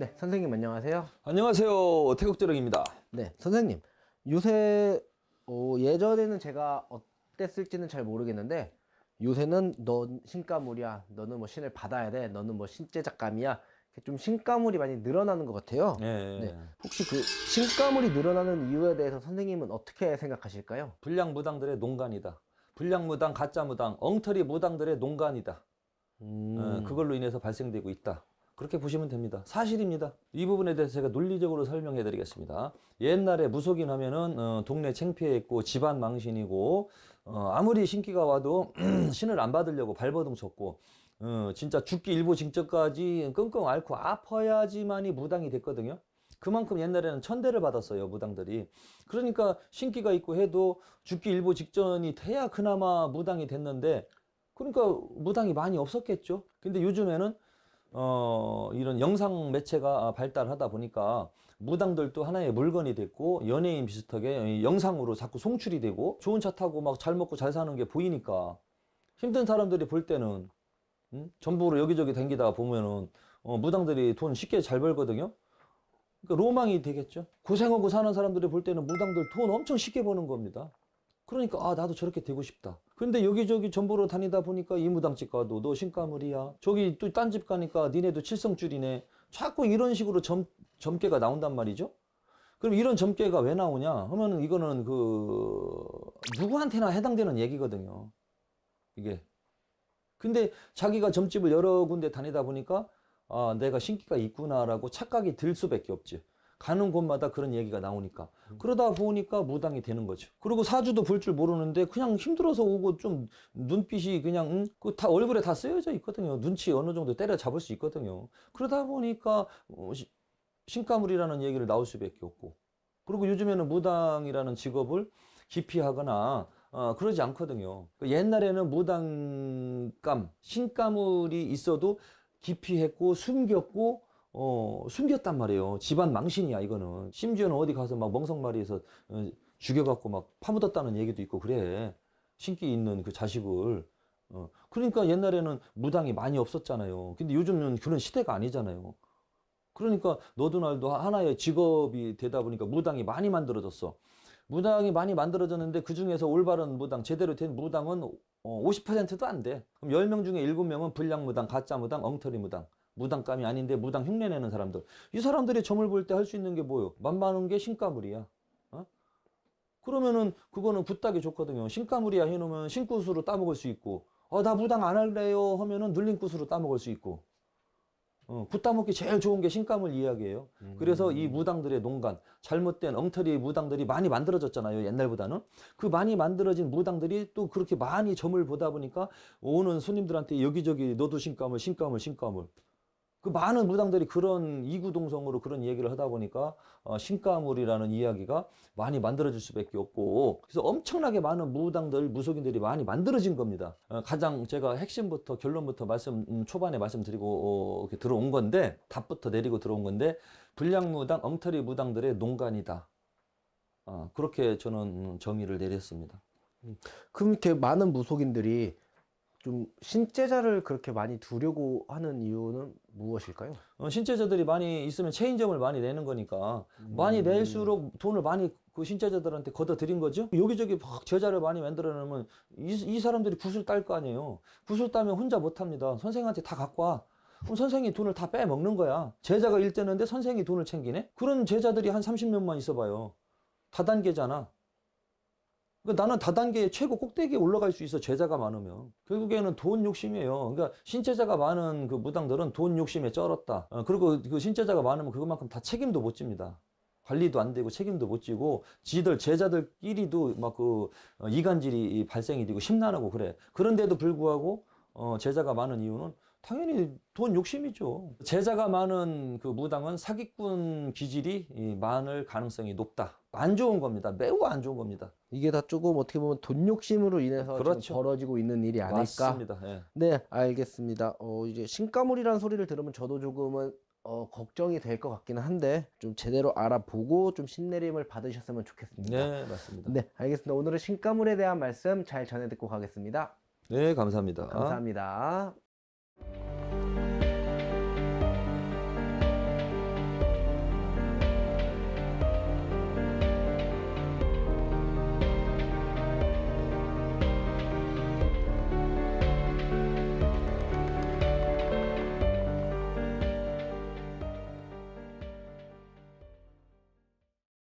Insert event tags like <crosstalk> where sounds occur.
네, 선생님 안녕하세요. 안녕하세요. 태국조령입니다. 네, 선생님. 요새 어, 예전에는 제가 어땠을지는 잘 모르겠는데 요새는 넌 신가물이야. 너는 뭐 신을 받아야 돼. 너는 뭐 신제작감이야. 좀 신가물이 많이 늘어나는 것 같아요. 예. 네. 혹시 그 신가물이 늘어나는 이유에 대해서 선생님은 어떻게 생각하실까요? 불량 무당들의 농간이다. 불량 무당, 가짜 무당, 엉터리 무당들의 농간이다. 음, 어, 그걸로 인해서 발생되고 있다. 그렇게 보시면 됩니다. 사실입니다. 이 부분에 대해서 제가 논리적으로 설명해 드리겠습니다. 옛날에 무속인 하면은 어, 동네 창피했고 집안 망신이고 어, 아무리 신기가 와도 <clears throat> 신을 안 받으려고 발버둥 쳤고 어, 진짜 죽기 일보 직전까지 끙끙 앓고 아파야지만이 무당이 됐거든요. 그만큼 옛날에는 천대를 받았어요, 무당들이. 그러니까 신기가 있고 해도 죽기 일보 직전이 돼야 그나마 무당이 됐는데, 그러니까 무당이 많이 없었겠죠. 근데 요즘에는 어, 이런 영상 매체가 발달하다 보니까 무당들도 하나의 물건이 됐고 연예인 비슷하게 영상으로 자꾸 송출이 되고 좋은 차 타고 막 잘 먹고 잘 사는 게 보이니까 힘든 사람들이 볼 때는 음? 전부로 여기저기 댕기다가 보면은 어, 무당들이 돈 쉽게 잘 벌거든요. 그러니까 로망이 되겠죠. 고생하고 사는 사람들이 볼 때는 무당들 돈 엄청 쉽게 버는 겁니다. 그러니까 아 나도 저렇게 되고 싶다. 근데 여기저기 전보로 다니다 보니까 이 무당집 가도 너 신가물이야. 저기 또 딴 집 가니까 니네도 칠성줄이네. 자꾸 이런 식으로 점, 점괘가 나온단 말이죠. 그럼 이런 점괘가 왜 나오냐 하면은 이거는 그 누구한테나 해당되는 얘기거든요. 이게. 근데 자기가 점집을 여러 군데 다니다 보니까 아, 내가 신기가 있구나라고 착각이 들 수밖에 없지. 가는 곳마다 그런 얘기가 나오니까. 그러다 보니까 무당이 되는 거죠. 그리고 사주도 볼 줄 모르는데 그냥 힘들어서 오고 좀 눈빛이 그냥, 응? 그다 얼굴에 다 쓰여져 있거든요. 눈치 어느 정도 때려 잡을 수 있거든요. 그러다 보니까 어, 시- 신가물이라는 얘기를 나올 수밖에 없고. 그리고 요즘에는 무당이라는 직업을 기피하거나 어, 그러지 않거든요. 그 옛날에는 무당감, 신가물이 있어도 기피했고 숨겼고 어, 숨겼단 말이에요. 집안 망신이야, 이거는. 심지어는 어디 가서 막 멍석마리에서 어, 죽여갖고 막 파묻었다는 얘기도 있고 그래. 신기 있는 그 자식을. 어, 그러니까 옛날에는 무당이 많이 없었잖아요. 근데 요즘은 그런 시대가 아니잖아요. 그러니까 너도 날도 하나의 직업이 되다 보니까 무당이 많이 만들어졌어. 무당이 많이 만들어졌는데 그 중에서 올바른 무당, 제대로 된 무당은 어, 50%도 안 돼. 그럼 10명 중에 7명은 불량 무당, 가짜 무당, 엉터리 무당. 무당감이 아닌데 무당 흉내 내는 사람들. 이 사람들이 점을 볼 때 할 수 있는 게 뭐예요? 만만한 게 신가물이야. 어? 그러면은 그거는 굿딱이 좋거든요. 신가물이야 해놓으면 신굿으로 따먹을 수 있고, 어, 나 무당 안 할래요 하면은 눌린 굿으로 따먹을 수 있고. 어, 굿 따먹기 제일 좋은 게 신가물 이야기예요. 그래서 이 무당들의 농간, 잘못된 엉터리 무당들이 많이 만들어졌잖아요. 옛날보다는. 그 많이 만들어진 무당들이 또 그렇게 많이 점을 보다 보니까 오는 손님들한테 여기저기 너도 신가물, 신가물, 신가물. 그 많은 무당들이 그런 이구동성으로 그런 얘기를 하다 보니까 어, 신가물이라는 이야기가 많이 만들어질 수밖에 없고 그래서 엄청나게 많은 무당들 무속인들이 많이 만들어진 겁니다. 어, 가장 제가 핵심부터 결론부터 말씀 음, 초반에 말씀드리고 어, 이렇게 들어온 건데 답부터 내리고 들어온 건데 불량무당 엉터리 무당들의 농간이다. 어, 그렇게 저는 음, 정의를 내렸습니다. 그럼 이렇게 많은 무속인들이 좀 신제자를 그렇게 많이 두려고 하는 이유는 무엇일까요? 어, 신체자들이 많이 있으면 체인점을 많이 내는 거니까 많이 낼수록 돈을 많이 그 신체자들한테 걷어 들인 거죠. 여기저기 막 제자를 많이 만들어 놓으면 이, 이 사람들이 굿을 딸거 아니에요. 굿을 따면 혼자 못 합니다. 선생한테 다 갖고 와. 그럼 선생이 돈을 다 빼먹는 거야. 제자가 일대는데 선생이 돈을 챙기네? 그런 제자들이 한 30명만 있어봐요. 다단계잖아. 그러니까 나는 다단계의 최고 꼭대기에 올라갈 수 있어 제자가 많으면 결국에는 돈 욕심이에요. 그러니까 신제자가 많은 그 무당들은 돈 욕심에 쩔었다. 어, 그리고 그 신제자가 많으면 그것만큼 다 책임도 못 집니다. 관리도 안 되고 책임도 못 지고 지들 제자들끼리도 막 그 이간질이 발생이 되고 심란하고 그래. 그런데도 불구하고 어, 제자가 많은 이유는 당연히 돈 욕심이죠. 제자가 많은 그 무당은 사기꾼 기질이 이 많을 가능성이 높다. 안 좋은 겁니다. 매우 안 좋은 겁니다. 이게 다 조금 어떻게 보면 돈 욕심으로 인해서 그렇죠. 벌어지고 있는 일이 아닐까? 맞습니다. 예. 네, 알겠습니다. 어, 이제 신가물이라는 소리를 들으면 저도 조금은 어, 걱정이 될 것 같기는 한데 좀 제대로 알아보고 좀 신내림을 받으셨으면 좋겠습니다. 네, 맞습니다. 네, 알겠습니다. 오늘은 신가물에 대한 말씀 잘 전해 듣고 가겠습니다. 네, 감사합니다. 감사합니다.